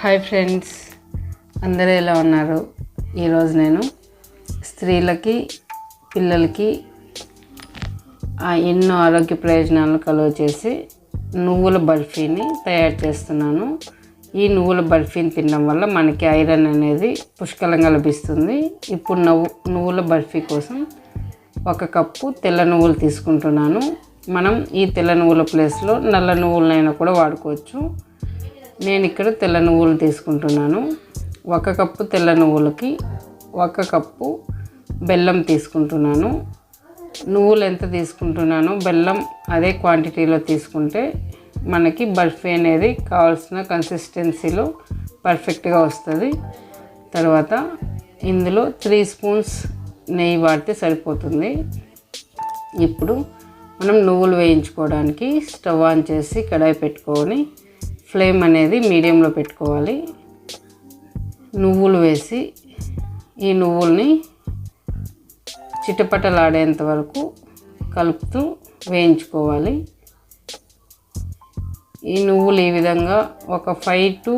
Hi friends. అందరూ ఎలా ఉన్నారు? ఈరోజు నేను స్త్రీలకి పిల్లలకి ఎన్నో ఆరోగ్య ప్రయోజనాలు కలువ చేసి నువ్వుల బర్ఫీని తయారు చేస్తున్నాను. ఈ నువ్వుల బర్ఫీని తినడం వల్ల మనకి ఐరన్ అనేది పుష్కలంగా లభిస్తుంది. ఇప్పుడు నవ్వు నువ్వుల బర్ఫీ కోసం ఒక కప్పు తెల్ల నువ్వులు తీసుకుంటున్నాను. మనం ఈ తెల్ల నువ్వుల ప్లేస్లో నల్ల నువ్వులనైనా కూడా వాడుకోవచ్చు. నేను ఇక్కడ తెల్ల నువ్వులు తీసుకుంటున్నాను. ఒక కప్పు తెల్ల నువ్వులకి ఒక కప్పు బెల్లం తీసుకుంటున్నాను. నువ్వులు ఎంత తీసుకుంటున్నానో బెల్లం అదే క్వాంటిటీలో తీసుకుంటే మనకి బర్ఫీ అనేది కావాల్సిన కన్సిస్టెన్సీలో పర్ఫెక్ట్గా వస్తుంది. తర్వాత ఇందులో త్రీ స్పూన్స్ నెయ్యి వాడితే సరిపోతుంది. ఇప్పుడు మనం నువ్వులు వేయించుకోవడానికి స్టవ్ ఆన్ చేసి కడాయి పెట్టుకొని ఫ్లేమ్ అనేది మీడియంలో పెట్టుకోవాలి. నువ్వులు వేసి ఈ నువ్వుల్ని చిటపటలాడేంత వరకు కలుపుతూ వేయించుకోవాలి. ఈ నువ్వులు ఈ విధంగా ఒక ఫైవ్ టు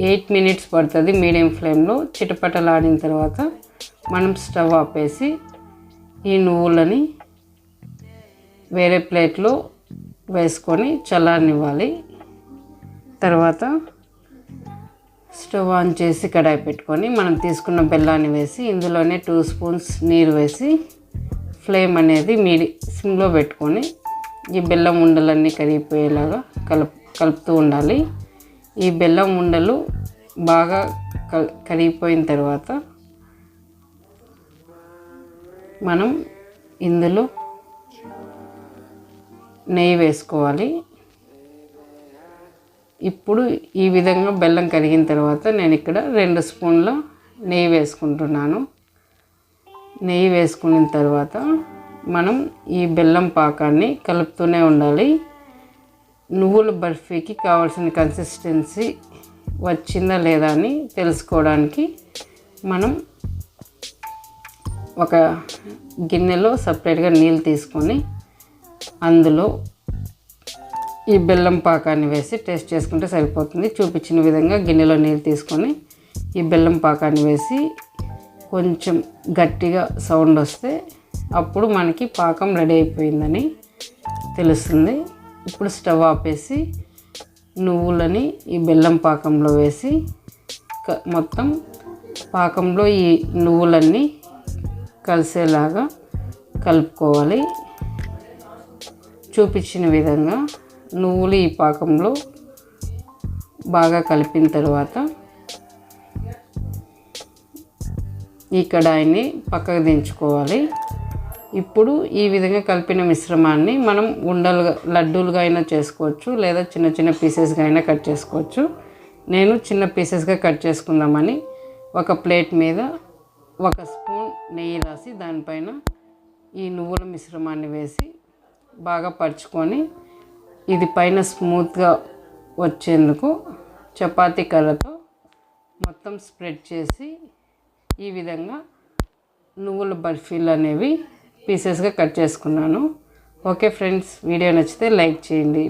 ఎయిట్ మినిట్స్ పడుతుంది మీడియం ఫ్లేమ్లో చిటపటలాడిన తర్వాత మనం స్టవ్ ఆపేసి ఈ నువ్వులని వేరే ప్లేట్లో వేసుకొని చల్లారనివ్వాలి. తర్వాత స్టవ్ ఆన్ చేసి కడాయి పెట్టుకొని మనం తీసుకున్న బెల్లాన్ని వేసి ఇందులోనే టూ స్పూన్స్ నీరు వేసి ఫ్లేమ్ అనేది మీడి సిమ్లో పెట్టుకొని ఈ బెల్లం ఉండలన్నీ కరిగిపోయేలాగా కలుపు కలుపుతూ ఉండాలి. ఈ బెల్లం ఉండలు బాగా కరిగిపోయిన తర్వాత మనం ఇందులో నెయ్యి వేసుకోవాలి. ఇప్పుడు ఈ విధంగా బెల్లం కరిగిన తర్వాత నేను ఇక్కడ రెండు స్పూన్ల నెయ్యి వేసుకుంటున్నాను. నెయ్యి వేసుకున్న తర్వాత మనం ఈ బెల్లం పాకాన్ని కలుపుతూనే ఉండాలి. నువ్వుల బర్ఫీకి కావాల్సిన కన్సిస్టెన్సీ వచ్చిందా లేదా అని తెలుసుకోవడానికి మనం ఒక గిన్నెలో సపరేట్గా నీళ్ళు తీసుకొని అందులో ఈ బెల్లం పాకాన్ని వేసి టేస్ట్ చేసుకుంటే సరిపోతుంది. చూపించిన విధంగా గిన్నెలో నీళ్ళు తీసుకొని ఈ బెల్లం పాకాన్ని వేసి కొంచెం గట్టిగా సౌండ్ వస్తే అప్పుడు మనకి పాకం రెడీ అయిపోయిందని తెలుస్తుంది. ఇప్పుడు స్టవ్ ఆపేసి నువ్వులని ఈ బెల్లం పాకంలో వేసి మొత్తం పాకంలో ఈ నువ్వులన్నీ కలిసేలాగా కలుపుకోవాలి. చూపించిన విధంగా నువ్వులు ఈ పాకంలో బాగా కలిపిన తర్వాత ఈ కడాయిని పక్కకు దించుకోవాలి. ఇప్పుడు ఈ విధంగా కలిపిన మిశ్రమాన్ని మనం ఉండలుగా లడ్డూలుగా అయినా చేసుకోవచ్చు లేదా చిన్న చిన్న పీసెస్గా అయినా కట్ చేసుకోవచ్చు. నేను చిన్న పీసెస్గా కట్ చేసుకుందామని ఒక ప్లేట్ మీద ఒక స్పూన్ నెయ్యి రాసి దానిపైన ఈ నువ్వుల మిశ్రమాన్ని వేసి బాగా పరుచుకొని ఇది పైన స్మూత్గా వచ్చేందుకు చపాతీ కర్రతో మొత్తం స్ప్రెడ్ చేసి ఈ విధంగా నువ్వుల బర్ఫీలు అనేవి పీసెస్గా కట్ చేసుకున్నాను. ఓకే ఫ్రెండ్స్ వీడియో నచ్చితే లైక్ చేయండి.